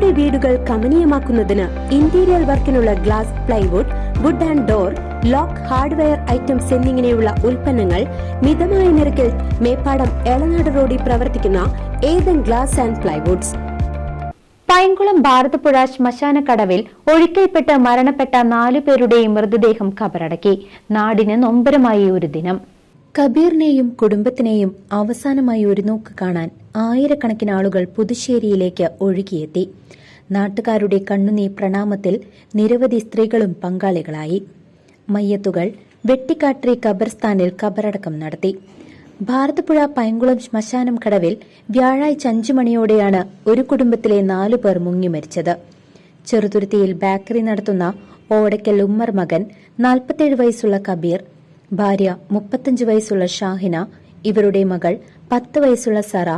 നിങ്ങളുടെ വീടുകൾ കമനീയമാക്കുന്നതിന് interior വർക്കിനുള്ള glass plywood wood and door lock hardware items എന്നിങ്ങനെയുള്ള ഉൽപ്പന്നങ്ങൾ മിതമായ നിരക്കിൽ മേപ്പാടം എളനാട് റോഡിൽ പ്രവർത്തിക്കുന്ന Ethan glass and plywoods. Painkulam Bharathapuzha ശ്മശാനക്കടവിൽ ഒഴുക്കിൽപ്പെട്ട് മരണപ്പെട്ട നാലു പേരുടെയും മൃതദേഹം കബറടക്കി. നാടിന് നൊമ്പരമായി ഒരു ദിനം. കബീറിനെയും കുടുംബത്തിനെയും അവസാനമായി ഒരു നോക്ക് കാണാൻ ആയിരക്കണക്കിന് ആളുകൾ പുതുശ്ശേരിയിലേക്ക് ഒഴുകിയെത്തി. നാട്ടുകാരുടെ കണ്ണുനീ പ്രണാമത്തിൽ നിരവധി സ്ത്രീകളും പങ്കാളികളായി. മയ്യത്തുകൾ വെട്ടിക്കാട്രി ഖബർസ്ഥാനിൽ കബറടക്കം നടത്തി. ഭാരതപ്പുഴ പൈങ്കുളം ശ്മശാനം കടവിൽ വ്യാഴാഴ്ച അഞ്ചു മണിയോടെയാണ് ഒരു കുടുംബത്തിലെ നാലു പേർ മുങ്ങി മരിച്ചത്. ചെറുതുരുത്തിയിൽ ബേക്കറി നടത്തുന്ന ഓടക്കൽ ഉമ്മർ മകൻ നാൽപ്പത്തേഴ് വയസ്സുള്ള കബീർ ഭാര്യ മുപ്പത്തഞ്ച് വയസ്സുള്ള ഷാഹിന ഇവരുടെ മകൾ പത്ത് വയസ്സുള്ള സറ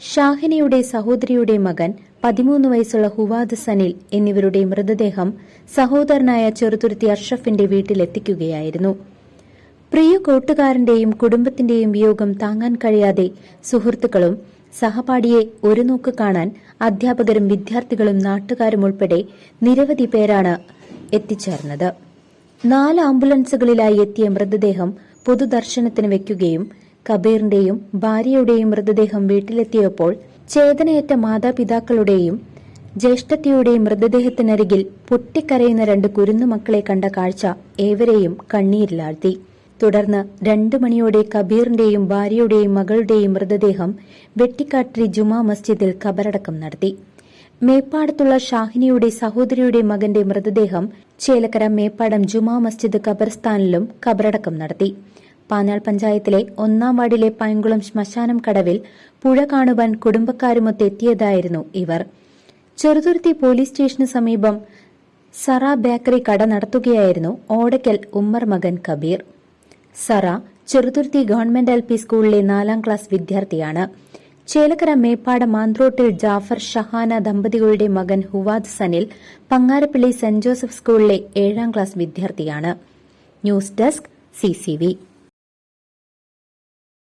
ഷാഹിനയുടെ സഹോദരിയുടെ മകൻ പതിമൂന്ന് വയസ്സുള്ള ഹുവാദ് സനിൽ എന്നിവരുടെ മൃതദേഹം സഹോദരനായ ചെറുതുരുത്തി അഷ്റഫിന്റെ വീട്ടിലെത്തിക്കുകയായിരുന്നു. പ്രിയ കൂട്ടുകാരന്റെയും കുടുംബത്തിന്റെയും വിയോഗം താങ്ങാൻ കഴിയാതെ സുഹൃത്തുക്കളും സഹപാഠിയെ ഒരു നോക്ക് കാണാൻ അധ്യാപകരും വിദ്യാർത്ഥികളും നാട്ടുകാരും ഉൾപ്പെടെ നിരവധി പേരാണ് എത്തിച്ചേർന്നത്. നാല് ആംബുലൻസുകളിലായി എത്തിയ മൃതദേഹം പൊതുദർശനത്തിന് വെക്കുകയും കബീറിന്റെയും ഭാര്യയുടെയും മൃതദേഹം വീട്ടിലെത്തിയപ്പോൾ ചേതനയേറ്റ മാതാപിതാക്കളുടെയും ജ്യേഷ്ഠത്തിയുടെയും മൃതദേഹത്തിനരികിൽ പൊട്ടിക്കരയുന്ന രണ്ട് കുരുന്നു മക്കളെ കണ്ട കാഴ്ച ഏവരെയും കണ്ണീരിലാഴ്ത്തി. തുടർന്ന് രണ്ടു മണിയോടെ കബീറിന്റെയും ഭാര്യയുടെയും മകളുടെയും മൃതദേഹം വെട്ടിക്കാട്ടിരി ജുമാ മസ്ജിദിൽ കബറടക്കം നടത്തി. മേപ്പാടത്തുള്ള ഷാഹിനിയുടെ സഹോദരിയുടെ മകന്റെ മൃതദേഹം ചേലക്കര മേപ്പാടം ജുമാ മസ്ജിദ് ഖബർസ്ഥാനിലും ഖബറടക്കം നടത്തി. പാനാൾ പഞ്ചായത്തിലെ ഒന്നാം വാർഡിലെ പൈങ്കുളം ശ്മശാനം കടവിൽ പുഴ കാണുവാൻ കുടുംബക്കാരുമൊത്ത് എത്തിയതായിരുന്നു ഇവർ. ചെറുതുരുത്തി പോലീസ് സ്റ്റേഷന് സമീപം സറ ബേക്കറി കട നടത്തുകയായിരുന്നു ഓടക്കൽ ഉമ്മർ മകൻ കബീർ. സറ ചെറുതുരുത്തി ഗവൺമെന്റ് എൽ സ്കൂളിലെ നാലാം ക്ലാസ് വിദ്യാർത്ഥിയാണ്. ചേലക്കര മേപ്പാട് മാന്ത്രോട്ടിൽ ജാഫർ ഷഹാന ദമ്പതികളുടെ മകൻ ഹുവാദ് സനിൽ പങ്ങാരപ്പിള്ളി സെന്റ് ജോസഫ് സ്കൂളിലെ ഏഴാം ക്ലാസ് വിദ്യാർത്ഥിയാണ്. News desk CCV